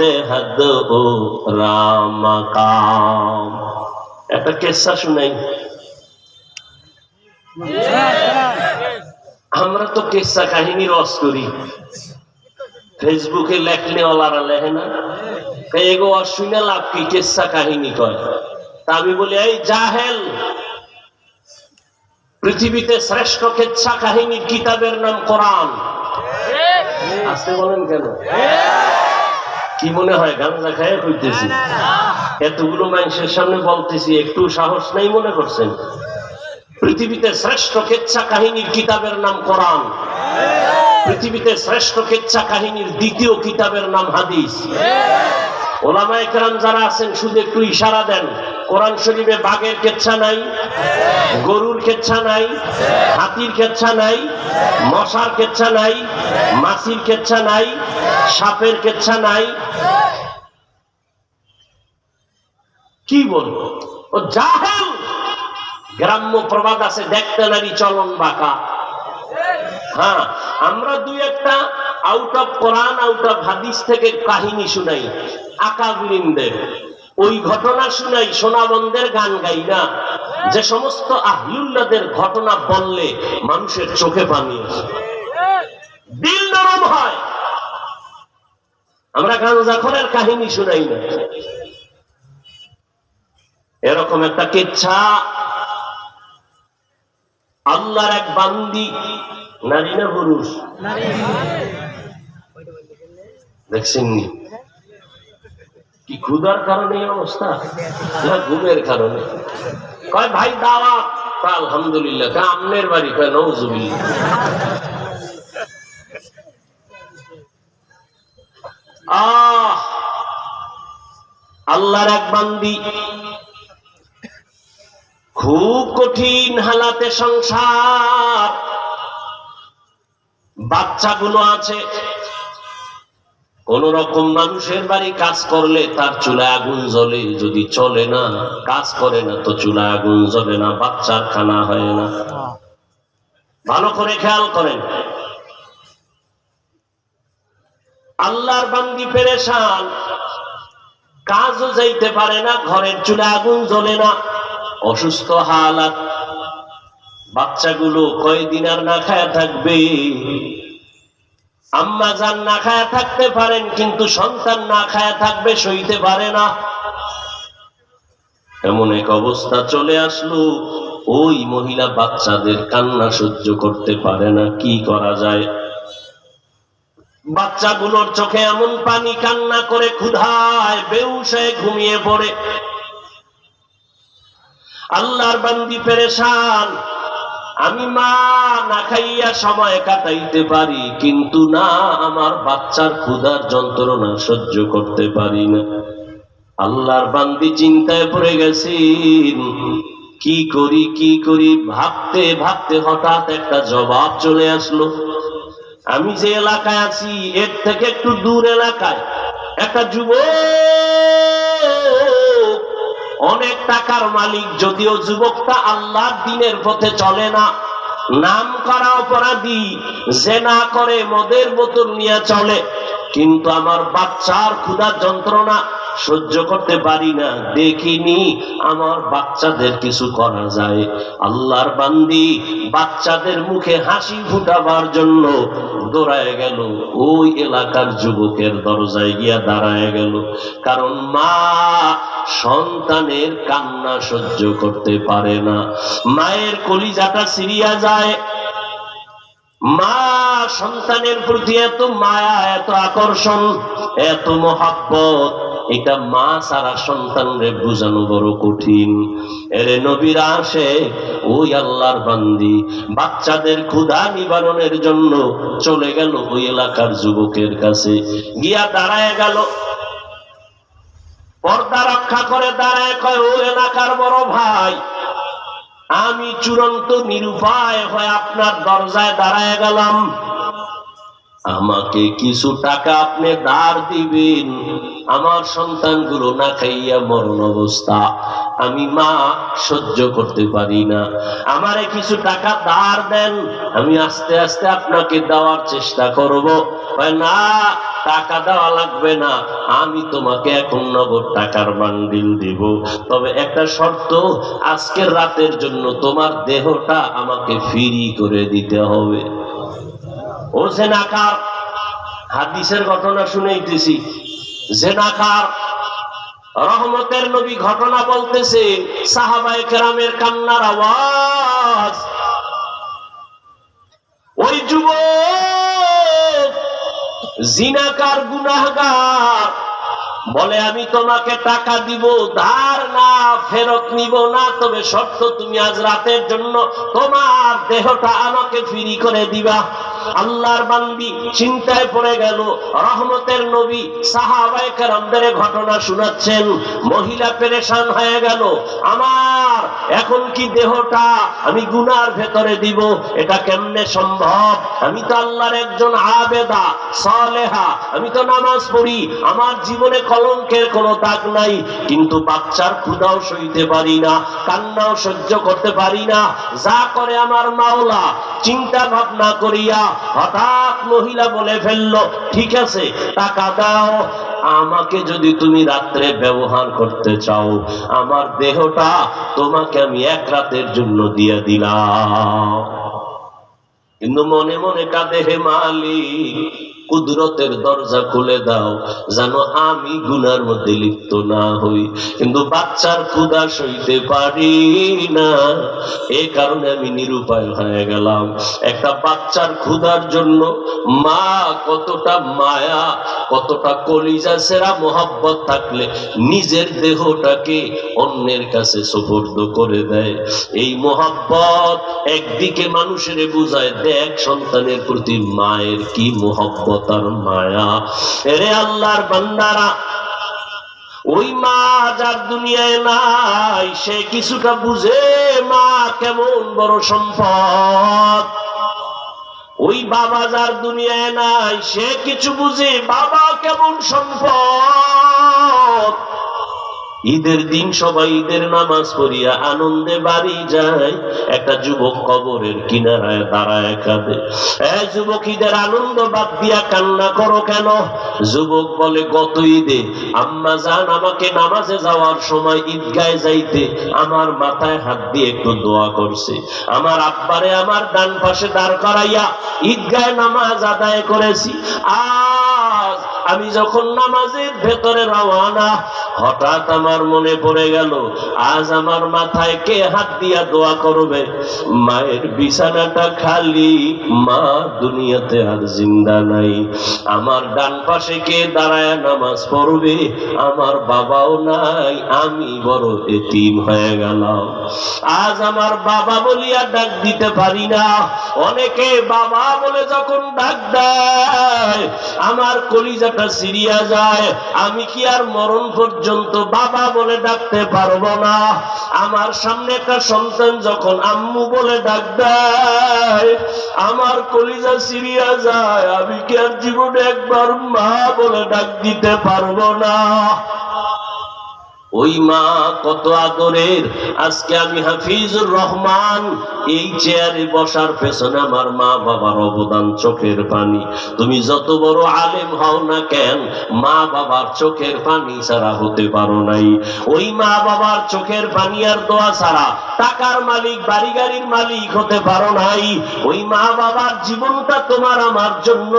দেহদ ও রাম কাম একটা কেসা শুনাই। আমরা তো কেসা কাহিনী রস করি। ফেসবুকে লেখলে ওলারা লেখে না। এগো অশুনে লাভ কি কেসা কাহিনী কয়? তা আমি বলি এই জাহেল পৃথিবীতে শ্রেষ্ঠ কেচ্ছা কাহিনীর কিতাবের নাম কোরআন। আসতে বলেন কেন? কি মনে হয় গাঞ্জা খায় কইতেছি? এতগুলো মানুষের সামনে বলতেছি একটু সাহস নাই মনে করছেন? পৃথিবীতে শ্রেষ্ঠ কেচ্ছা কাহিনীর কিতাবের নাম কোরআন। পৃথিবীতে শ্রেষ্ঠ কেচ্ছা কাহিনীর দ্বিতীয় কিতাবের নাম হাদিস। ওলামা একরাম যারা আছেন, শুধু একটু ইশারা দেন। কোরআন শরীফে বাঘের কেচ্ছা নাই, গরুর কেচ্ছা নাই, হাতির কেচ্ছা নাই, মশার কেচ্ছা নাই, মাছির কেচ্ছা নাই, সাপের কেচ্ছা নাই। কি বলব? ও জাহেল! গ্রাম্য প্রবাদ আছে, দেখতে নারী চলন বাঁকা। হ্যাঁ আমরা দুই একটা out of Quran out of হাদিস থেকে কাহিনী শুনাই। আকাবিরিনদের ওই ঘটনা শুনাই, সোনাবন্দের গান গাই না। যে সমস্ত আহলুল্লাদের ঘটনা বললে মানুষের চোখে পানি আসে। দিল নরম হয়। আমরা কাহিনী শুনাই না। এরকম একটা আল্লাহর এক বান্দি, নারী না পুরুষ? দেখছেন নি? কি ক্ষুধার কারণে অবস্থা? না, ঘুমের কারণে। কয়, ভাই, দাওয়াত। তা আলহামদুলিল্লাহ। কা আমনের বাড়ি। কয় নৌজুবিল্লাহ আহ! আল্লাহর এক বান্দি। খুব কঠিন হালাতে সংসার। বাচ্চাগুলো আছে। কোন রকম মানুষের বাড়ি কাজ করলে তার চুলায় আগুন জ্বলে, যদি চলে না, কাজ করে না, তো চুলায় আগুন জ্বলে না, বাচ্চার খানা হয় না। ভালো করে খেয়াল করেন। আল্লাহর বান্দি পেরেশান। কাজও যাইতে পারে না, ঘরের চুলে আগুন জ্বলে না। অসুস্থ হালাত। বাচ্চাগুলো কয়দিন আর না খায়া থাকবে? আম্মা যান না খায়া থাকতে পারেন, কিন্তু সন্তান না খায়া থাকবে, সইতে পারে না। এমন এক অবস্থা চলে আসলো, ওই মহিলা বাচ্চাদের কান্না সহ্য করতে পারে না, কি করা যায়? বাচ্চাগুলোর চোখে এমন পানি কান্না করে ক্ষুধায় বেউসায় ঘুমিয়ে পড়ে। আল্লাহর বান্দি পেরেশান আমি মা না খাইয়া সময় কাটাইতে পারি, কিন্তু না, আমার বাচ্চার ক্ষুধার যন্ত্রণা সহ্য করতে পারি না। আল্লাহর বান্দি চিন্তায় পড়ে গেছি, কি করি কি করি, ভাবতে ভাবতে হঠাৎ একটা জবাব চলে আসলো। আমি যে এলাকায় আছি, এর থেকে একটু দূর এলাকায় একটা যুবক অনেক টাকার মালিক, যদিও যুবকটা আল্লাহর দিনের পথে চলে না। নাম করা অপরাধী যে না করে মদের বোতল নিয়ে চলে। কিন্তু আমার বাচ্চার ক্ষুধার যন্ত্রণা সহ্য করতে পারি না। দেখিনি, আমার বাচ্চাদের কিছু করা যায়। আল্লাহর বান্দি বাচ্চাদের মুখে হাসি ফুটাবার জন্য দৌড়ায় গেল। ওই এলাকার যুবকের দরজায় গিয়া দাঁড়ায় গেল। কারণ মা সন্তানের কান্না সহ্য করতে পারে না। মায়ের কলিজাটা সিরিয়া যায়। মা সন্তানের প্রতি এত মায়া, এত আকর্ষণ, এত মহাব্বত। এটা মা সারা সন্তানরে বুঝানো বড় কঠিন। এরে নবীরা আসে ওই আল্লাহর বান্দি, বাচ্চাদের ক্ষুধা নিবারণের জন্য চলে গেল ওই এলাকার যুবকের কাছে। গিয়া দাঁড়ায় গেল। পর্দা রক্ষা করে দাঁড়ায় কয়, ও এলাকার বড় ভাই, আমি চূড়ান্ত নিরুপায় হয়ে আপনার দরজায় দাঁড়ায় গেলাম। আমাকে কিছু টাকা আপনি ধার দিবেন। আমার সন্তানগুলো না খাইয়া মরণ অবস্থা। আমি মা, সহ্য করতে পারি না। আমারে কিছু টাকা ধার দেন, আমি আস্তে আস্তে আপনাকে দেওয়ার চেষ্টা করব। না, টাকা দেওয়া লাগবে না। আমি তোমাকে এখন নগদ টাকার বান্ডিল দিব। তবে একটা শর্ত, আজকের রাতের জন্য তোমার দেহটা আমাকে ফ্রি করে দিতে হবে। ও জেনাকার হাদিসের ঘটনা শুনেইতেছি। জেনাকার রহমতের নবী ঘটনা বলতেছে সাহাবায়ে কেরামের কান্নার আওয়াজ। ওই যুবক জিনাকার গুনাহগার বলে, আমি তোমাকে টাকা দিব, ধার না ফেরত নিব না, তবে শর্ত তুমি আজ রাতের জন্য তোমার দেহটা আমাকে ফিরি করে দিবা। আল্লাহর বান্দি চিন্তায় পড়ে গেল। রহমতের নবী সাহাবায়ে ঘটনা শোনাচ্ছেন। মহিলা পেরেশান হয়ে গেল। আমার, এখন কি দেহটা আমি গুনার ভেতরে দিব? এটা কেমনে সম্ভব? আমি তো আল্লাহর একজন আবেদা, সালেহা, আমি তো নামাজ পড়ি। আমার জীবনে কলঙ্কের কোনো দাগ নাই, কিন্তু বাচ্চার ক্ষুদাও সইতে পারি না, কান্নাও সহ্য করতে পারি না। যা করে আমার মাওলা, চিন্তা ভাবনা করিয়া হঠাৎ মহিলা বলে ফেলল, ঠিক আছে, টাকা দাও, আমাকে যদি তুমি রাত্রে ব্যবহার করতে চাও, আমার দেহটা তোমাকে আমি এক রাতের জন্য দিয়ে দিলাম। কিন্তু মনে মনে কাঁদে হে মালিক কুদরতের দরজা খুলে দাও, যেন আমি গুনার মধ্যে লিপ্ত না হই। কিন্তু বাচ্চার ক্ষুদা সইতে পারি না এই কারণে আমি নিরুপায় হয়ে গেলাম। একটা বাচ্চার ক্ষুধার জন্য মা কতটা মায়া, কতটা কলিজা সেরা মোহাব্বত থাকলে নিজের দেহটাকে অন্যের কাছে সুপর্দ করে দেয়। এই মোহাব্বত একদিকে মানুষের বুঝায়, দেখ সন্তানের প্রতি মায়ের কি মোহাব্বত। আর মায়া। এরে আল্লাহর বান্দারা, ওই মা যার দুনিয়ায় নাই, সে কিছুটা বুঝে মা কেমন বড় সম্পদ। ওই বাবা যার দুনিয়ায় নাই, সে কিছু বুঝে বাবা কেমন সম্পদ। ঈদের দিন সবাই ঈদের নামাজ পড়িয়া আনন্দে বাড়ি যায়। একটা যুবক কবরের কিনারায় দাঁড়ায় কাঁদে। যুবক, ঈদের আনন্দ বাদ দিয়া কান্না করো কেন? যুবক বলে, গত ঈদে আম্মা জান আমাকে নামাজে যাওয়ার সময় ঈদগায় যাইতে আমার মাথায় হাত দিয়ে একটু দোয়া করছে। আমার আব্বারে আমার ডান পাশে দাঁড় করাইয়া ঈদগায় নামাজ আদায় করেছি। আজ আমি যখন নামাজের ভেতরে রওয়ানা, হঠাৎ আমার মনে পড়ে গেল, আজ আমার মাথায় কে হাত দিয়া দোয়া করবে? মায়ের বিছানাটা খালি, মা দুনিয়াতে আর জিন্দা নাই। আমার ডান পাশে কে দাঁড়ায় নামাজ পড়বে? আমার বাবাও নাই, আমি বড় এতিম হয়ে গেলাম। আজ আমার বাবা বলিয়া ডাক দিতে পারি না। অনেকে বাবা বলে যখন ডাক দেয়, আমার কলিজাটা সিরিয়া যায়, আমি কি আর মরণ পর্যন্ত বাবা বলে ডাকতে পারব না? আমার সামনে একটা সন্তান যখন আম্মু বলে ডাক আমার কলিজা সিরিয়া যায়, আমি কি আর জীবনে একবার মা বলে ডাক দিতে পারব না? ওই মা কত আদরের, আজকে আমি হাফিজুর রহমান এই চেয়ারে বসার পেছনে আমার মা বাবার অবদান চোখের পানি। তুমি যত বড় আলেম হও না কেন, মা বাবার চোখের পানি ছাড়া হতে পারো নাই। ওই মা বাবার চোখের পানি আর দোয়া ছাড়া টাকার মালিক বাড়ি গাড়ির মালিক হতে পারো নাই। ওই মা বাবার জীবনটা তোমার আমার জন্য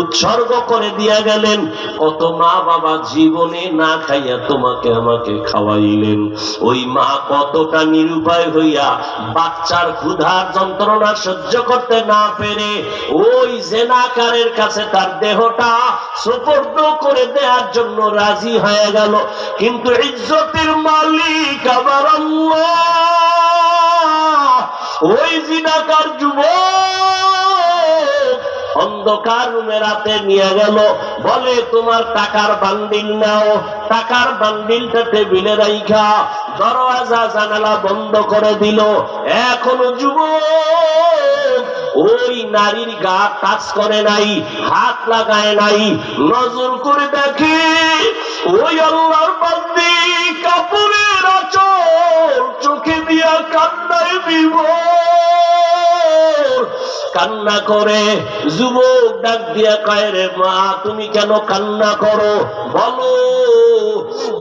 উৎসর্গ করে দিয়া গেলেন। কত মা বাবা জীবনে না খাইয়া তোমাকে আমাকে খাওয়াইলেন। ওই মা কতটা নিরুপায় হইয়া বাচ্চার ক্ষুধার যন্ত্রণা সহ্য করতে না পেরে ওই জেনাকারের কাছে তার দেহটা সুপর্দ করে দেওয়ার জন্য রাজি হয়ে গেল। কিন্তু ইজ্জতের মালিক আমার ওই জিনাকার যুবক অন্ধকার রুমে রাতে নিয়ে গেল। বলে, তোমার টাকার বান্ডিল নাও। টাকার বান্ডিলটা টেবিলে রাইখা। দরওয়াজা জানালা বন্ধ করে দিল। এখনও যুবক ওই নারীর গা কাজ করে নাই, হাত লাগায় নাই। নজর করে দেখে ওই আল্লাহর বান্দি কাপড়ের আচর চোখে দিয়া কান্নায় বিভোর। কান্না করে। যুবক ডাক দিয়া কয় রে মা তুমি কেন কান্না করো? বলো।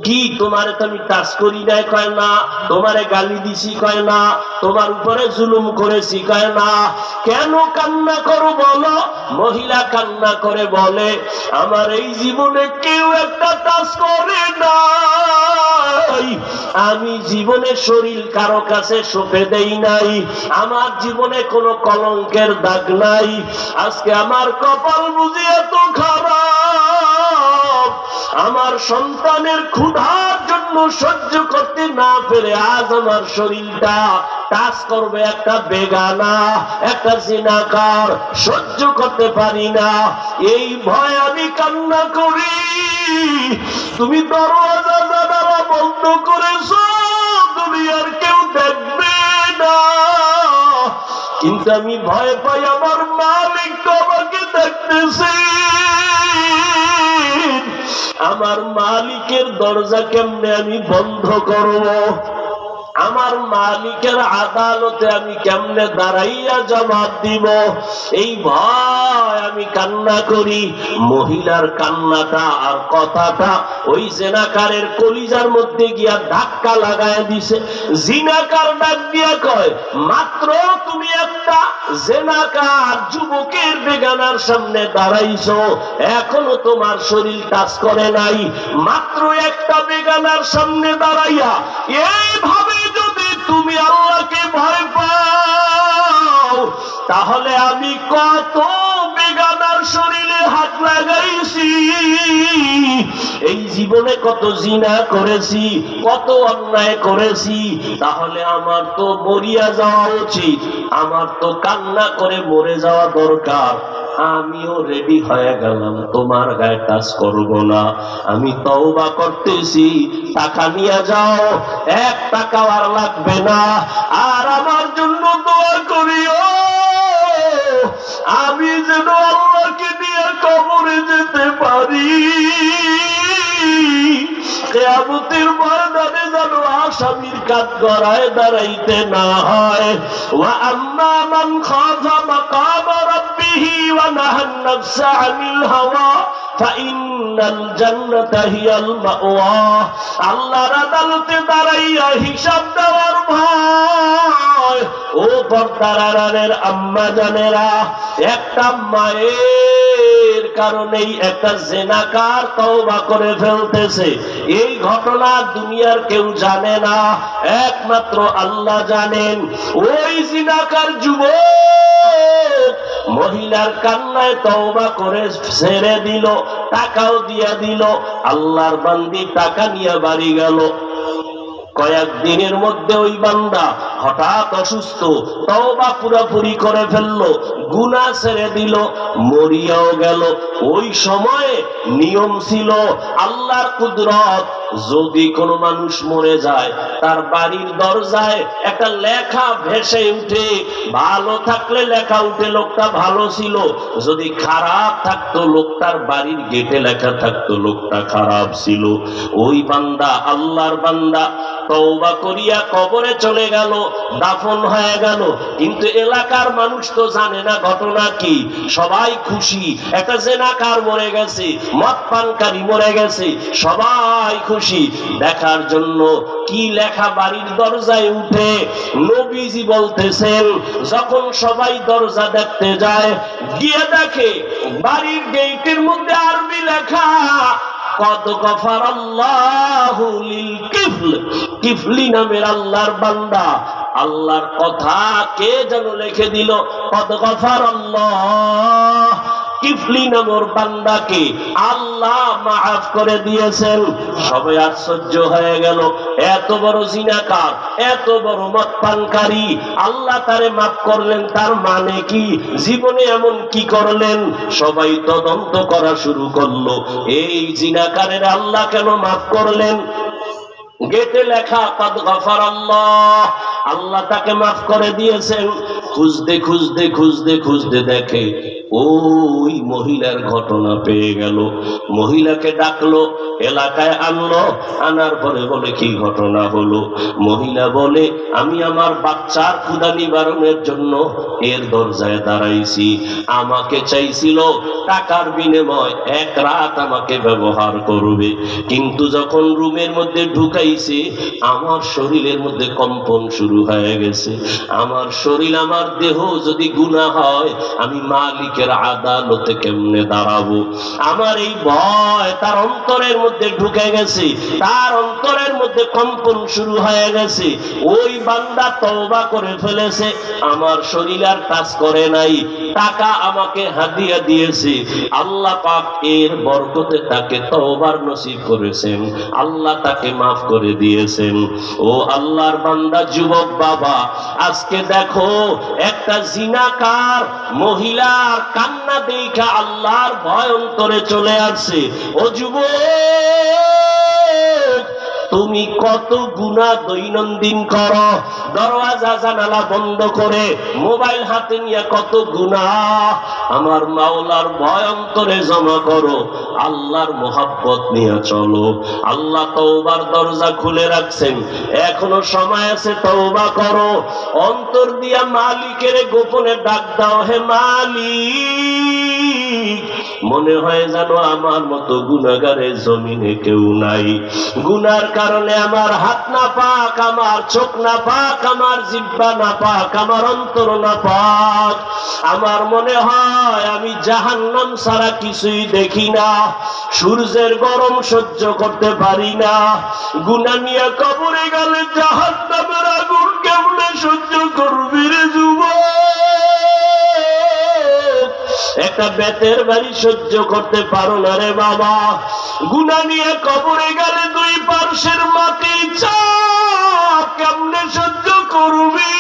কি? তোমারে তো আমি টাচ করি নাই, কয় না। তোমারে গালি দিছি, কয় না। তোমার উপরে জুলুম করেছি, কয় না। কেন কান্না করো বলো? মহিলা কান্না করে বলে, আমার এই জীবনে কেউ একটা টাচ করে নাই। আমি জীবনে শরীর কারও কাছে সঁপে দেই নাই। আমার জীবনে কোনো কলঙ্কের দাগ নাই। আজকে আমার কপাল বুঝি এত খারাপ। আমার সন্তানের ক্ষুধার জন্য সহ্য করতে না পেরে আজ আমার শরীরটা টাচ করবে একটা বেগানা, একটা জিনাকার, সহ্য করতে পারি না। এই ভয় আমি কান্না করি। তুমি দরওয়াজা জানালা বন্ধ করেছ, তুমি আর কেউ দেখবে না। কিন্তু আমি ভয় পাই আমার মালিক আমাকে দেখতেছে। আমার মালিকের দরজা কেমনে আমি বন্ধ করব? আমার মালিকের আদালতে আমি কেমনে দাঁড়াইয়া জবাব দিব? এই ভয় আমি কান্না করি। মহিলার কান্নাটা আর কথাটা ওই জেনাকারের কলিজার মধ্যে গিয়া ধাক্কা লাগায় দিছে। জিনাকার ডাক দিয়া কয়, মাত্র তুমি একটা জেনাকার যুবকের বেগানার সামনে দাঁড়াইছ। এখনও তোমার শরীর কাজ করে নাই। মাত্র একটা বেগানার সামনে দাঁড়াইয়া এইভাবে তুমি আল্লাহকে ভয় পাও, তাহলে আমি কত বেগানার শরীরে হাত লাগাইছি। এই জীবনে কত জিনা করেছি, কত অন্যায় করেছি, তাহলে আমার তো মরিয়া যাওয়া উচিত, আমার তো কান্না করে মরে যাওয়া দরকার। আমিও রেডি হয়ে গেলাম, তোমার গায়ে কাজ করব না। আমি তওবা করতেছি, টাকা নিয়ে যাও, এক টাকা আর লাগবে না। আর আমার জন্য দোয়া করিও। আমি যেন আল্লাহকে নিয়ে কবরে যেতে পারি। কেয়ামতের ময়দানে যেন আসামির কাঠ গড়ায় দাঁড়াইতে না হয়। ওয়া আম্মা মান খাফা মাকাম রাব্বিহি ওয়া ونهى النفس عن الهوى فإن الجنة هي المأوى আল্লাহর আদালতে দাঁড়াইয়া হিসাব দেওয়ার ভয়। ও পর্দারারের আম্মা জানেরা, একটা মায়ের কারণেই একটা জেনাকার তওবা করে ফেলতেছে। এই ঘটনা দুনিয়ার কেউ জানে না, একমাত্র আল্লাহ জানেন। ওই জিনাকার যুবক মহিলার কান্নায় তওবা করে ছেড়ে দিল, টাকাও দিয়া দিল, আল্লাহর বান্দি টাকা নিয়ে বাড়ি গেল। কয়েক দিনের মধ্যে ওই বান্দা হঠাৎ অসুস্থ, তওবা পুরাপুরি করে ফেলল গুনা ছেড়ে দিল, মরিয়াও গেল। ওই সময়ে নিয়ম ছিল, আল্লাহর কুদরত যদি কোনো মানুষ মরে যায়, তার বাড়ির দরজায় একটা লেখা ভেসে উঠে। ভালো থাকলে লেখা উঠে, লোকটা ভালো ছিল। যদি খারাপ থাকতো, লোকটার বাড়ির গেটে লেখা থাকতো, লোকটা খারাপ ছিল। ওই বান্দা, আল্লাহর বান্দা, তওবা করিয়া কবরে চলে গেল, দাফন হয়ে গেল। কিন্তু এলাকার মানুষ তো জানে না ঘটনা কি। সবাই খুশি। একটা জেনাকার মরে গেছে, মদ পানকারী মরে গেছে। সবাই খুশি। দেখার জন্য কি লেখা বাড়ির দরজায় উঠে নবীজি বলতেছেন, যখন সবাই দরজা দেখতে যায়, গিয়ে দেখে বাড়ির গেইটের মধ্যে আরবি লেখা, কদ গফার আল্লাহ কিফল। কিফলি নামের আল্লাহর বান্দা। আল্লাহর কথা কে যেন লিখে দিল, কদ গফার আল্লাহ। কিফলি নামর বান্দাকে আল্লাহ মাফ করে দিয়েছেন। সবাই আশ্চর্য হয়ে গেল। এত বড় জিনাকার, এত বড় মদ পানকারী আল্লাহ তারে মাফ করলেন, তার মানে কি? জীবনে এমন কি করলেন? সবাই তদন্ত করা শুরু করল। এই জিনাকারের আল্লাহ কেন মাফ করলেন? গেটে লেখা, কদ গফার আল্লাহ আল্লাহ তাকে মাফ করে দিয়েছেন। খুঁজতে খুঁজতে খুঁজতে খুঁজতে দেখে ওই মহিলার ঘটনা পেয়ে গেল। মহিলাকে ডাকলো, এলাকায় আনলো? আনার পরে বলে, কি ঘটনা হলো? মহিলা বলে, আমি আমার বাচ্চার ক্ষুদা নিবারণের জন্য এর দরজায় দাঁড়াইছি। আমাকে চাইছিল টাকার বিনিময় এক রাত আমাকে ব্যবহার করবে। কিন্তু যখন রুমের মধ্যে ঢুকাইছে, আমার শরীরের মধ্যে কম্পন শুরু হয়ে গেছে। আমার শরীর, আমার দেহ যদি গুণা হয়, আমি মালিকের আদালতে কেমনে দাঁড়াবো? আমার এই ভয় তার অন্তরের মধ্যে ঢুকে গেছে, তার অন্তরের মধ্যে কম্পন শুরু হয়ে গেছে। ওই বান্দা তওবা করে ফেলেছে, আমার শরীর আর কাজ করে নাই, টাকা আমাকে হাদিয়া দিয়েছে। আল্লাহ পাক এর বরকতে তাকে তওবার নসিব করেছেন, আল্লাহ তাকে মাফ করে দিয়েছেন। ও আল্লাহর বান্দা, যুবক বাবা, আজকে দেখো, একটা জিনাকার মহিলার কান্না দেখা আল্লাহর ভয় অন্তরে চলে আসছে। ও যুবক! তুমি কত গুণা দৈনন্দিন করো? দরওয়াজা, জানালা বন্ধ করে মোবাইল হাতে নিয়ে কত গুণা? আমার মাওলার ভয় জমা করো। আল্লাহর মোহাব্বত নিয়ে চলো। আল্লাহ তওবার দরজা খুলে রাখছেন। এখনও সময় আছে, তওবা করো। অন্তর দিয়া মালিকের গোপনে ডাক দাও, হে মালিক, মনে হয় জানো আমার মতো গুনাগারের জমিনে কেউ নাই। গুনার কারণে আমার হাত না পাক, আমার চোখ না পাক, আমার জিব্বা না পাক, আমার অন্তর না পাক। আমার মনে হয় আমি জাহান্নাম ছাড়া কিছুই দেখি না, সূর্যের গরম সহ্য করতে পারি না। গুনা নিয়ে কবরে গেলে জাহান্নামের আগুন কেমনে সহ্য করবি রে যুবক? একটা বেতের বাড়ি সহ্য করতে পারো না রে বাবা। গুনা নিয়ে কবরে গেলে দুই পার্শ্বের মাটি চাপ কেমনে সহ্য করবি?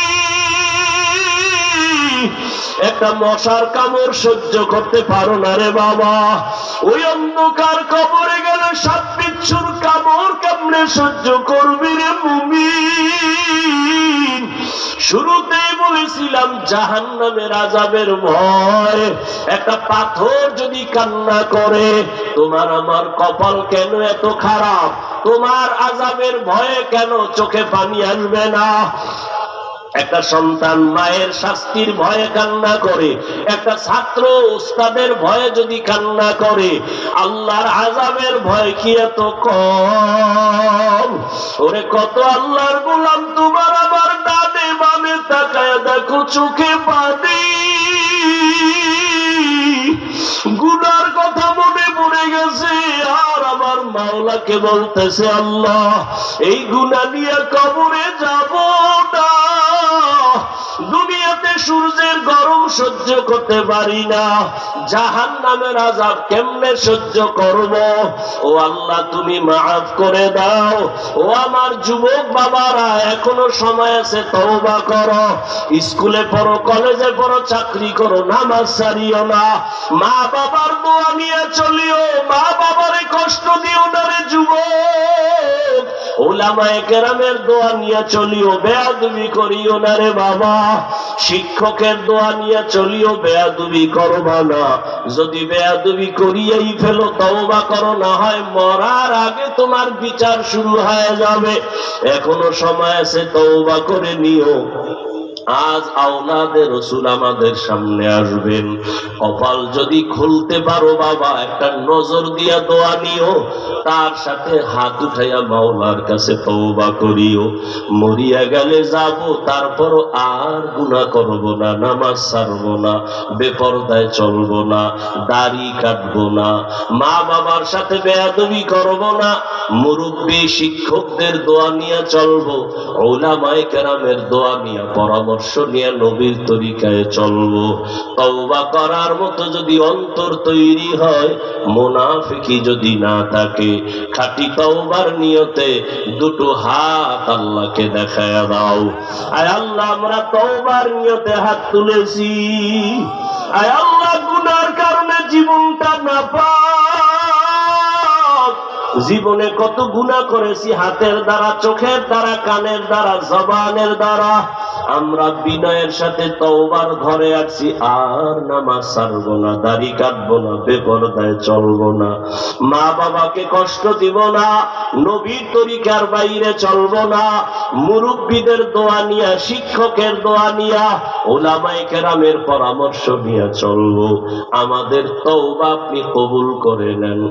একটা মশার কামড় সহ্য করতে পারো না রে বাবা। ওই অন্ধকার কবরে গেলে সাপ বিচ্ছুর কামড় কেমনে সহ্য করবি রে মুমি শুরুতেই বলেছিলাম জাহান নামের আজাবের ভয়। একটা পাথর যদি কান্না করে, তোমার আমার কপাল কেন এত খারাপ? তোমার আজাবের ভয়ে কেন চোখে পানি আসবে না? একটা সন্তান মায়ের শাস্তির ভয়ে কান্না করে, একটা ছাত্র উস্তাদের ভয়ে যদি কান্না করে, আল্লাহর আজাবের ভয় কি এত কম? ওরে কত আল্লাহর গোলাম, তোমার আমার ডানে বামে তাকায় দেখো চোখে পানি। গুনার কথা মনে পড়ে গেছে, আর আমার মাওলাকে বলতেছে, আল্লাহ, এই গুনা নিয়ে কবরে যাব না। দুনিয়াতে সূর্যের গরম সহ্য করতে পারি না। জাহান নামের আজাব কেমনে সহ্য করব? ও আল্লাহ, তুমি মাফ করে দাও। ও আমার যুবক বাবারা, এখনও সময় আছে, তওবা করো। স্কুলে পড়ো, কলেজে পড়ো, চাকরি করো, নামাজ ছাড়িও না। মা বাবার দোয়া নিয়ে চলিও। মা বাবারে কষ্ট দিও না রে যুবক। ওলামায়ে কেরামের দোয়া নিয়ে চলিও, বেয়াদবি করিও না রে বাবা। শিক্ষকের দোয়া নিয়ে চলিও, বেয়াদুবি করবা না যদি বেয়াদুবি করিয়েই ফেলো, তওবা করো, না হয় মরার আগে তোমার বিচার শুরু হয়ে যাবে। এখনও সময় আছে তওবা করে নিও। আজ আওলাদে রসুল আমাদের সামনে আসবেন। কপাল যদি খুলতে পারো বাবা, একটা নজর দিয়া দোয়া নিও। তার সাথে হাত উঠাইয়া মাওলার কাছে তওবা করিও। মরিয়া গেলে যাব, তারপর আর গুনাহ করব না, নামাজ ছাড়বো না, বেপরদায় চলবো না, দাড়ি কাটবো না মা বাবার সাথে বেয়াদবি করব না। মুরব্বী শিক্ষকদের দোয়া নিয়ে চলবো, ওলামায়ে কেরামের দোয়া নিয়ে পরামর্শ নিয়ে নবীর তরিকায় চলবো। তওবা করার মতো যদি অন্তর তৈরি হয়, মোনাফিকি যদি না থাকে, খাঁটি তওবার নিয়তে দুটো হাত আল্লাহকে দেখায় দাও। আয় আল্লাহ, আমরা তওবার নিয়তে হাত তুলেছি। আয় আল্লাহ, গুনার কারণে জীবনটা না জীবনে কত গুণা করেছি, হাতের দ্বারা, চোখের দ্বারা, কানের দ্বারা, জবানের দ্বারা। আমরা বিনয়ের সাথে তওবার ঘরে আছি, আর নামাজ ছাড়বো না, দাড়ি কাটবো না, বেপরদায় চলবো না। মা বাবাকে কষ্ট দিব না, নবীর তরিকার বাইরে চলবো না। মুরব্বীদের দোয়া নিয়া, শিক্ষকের দোয়া নিয়া ওলামাই কেরামের পরামর্শ নিয়ে চলবো। আমাদের তওবা আপনি কবুল করে নেন,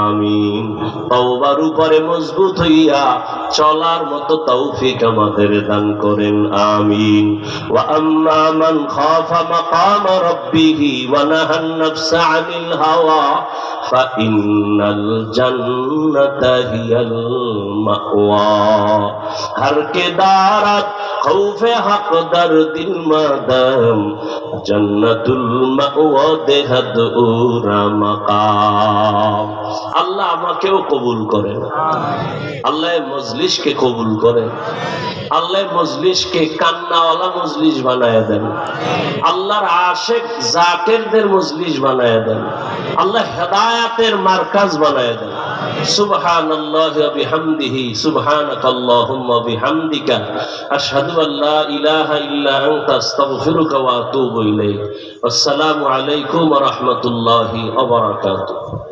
আমিন। তওবার উপরে মজবুত হইয়া চলার মতো তৌফিক আমাদের দান করেন, আমিন। ওয়া আম্মা মান খাফা মাকাম রাব্বিহি ওয়া নাহান নাফসা আনিল হাওয়া মাকাম আল্লাহ আমাকেও কবুল করে আল্লাহ মজলিসকে কবুল করে আল্লাহ মজলিসকে কান্নাওয়ালা মজলিস বানায় দেন। আল্লাহর আশেক জাকেরদের মজলিস বানায় দেন। আল্লাহ হেদায় হেদায়াতের মার্কাজ বানায় দেন। সুবহান বিহামদিহি সুবহানাক আল্লাহুম্মা বিহামদিকা, আশহাদু আল্লা ইলাহা ইল্লা আনতা, আস্তাগফিরুকা ওয়া আতুবু ইলাইক। আসসালামু আলাইকুম ওয়া রাহমাতুল্লাহি ওয়া বারাকাতুহু।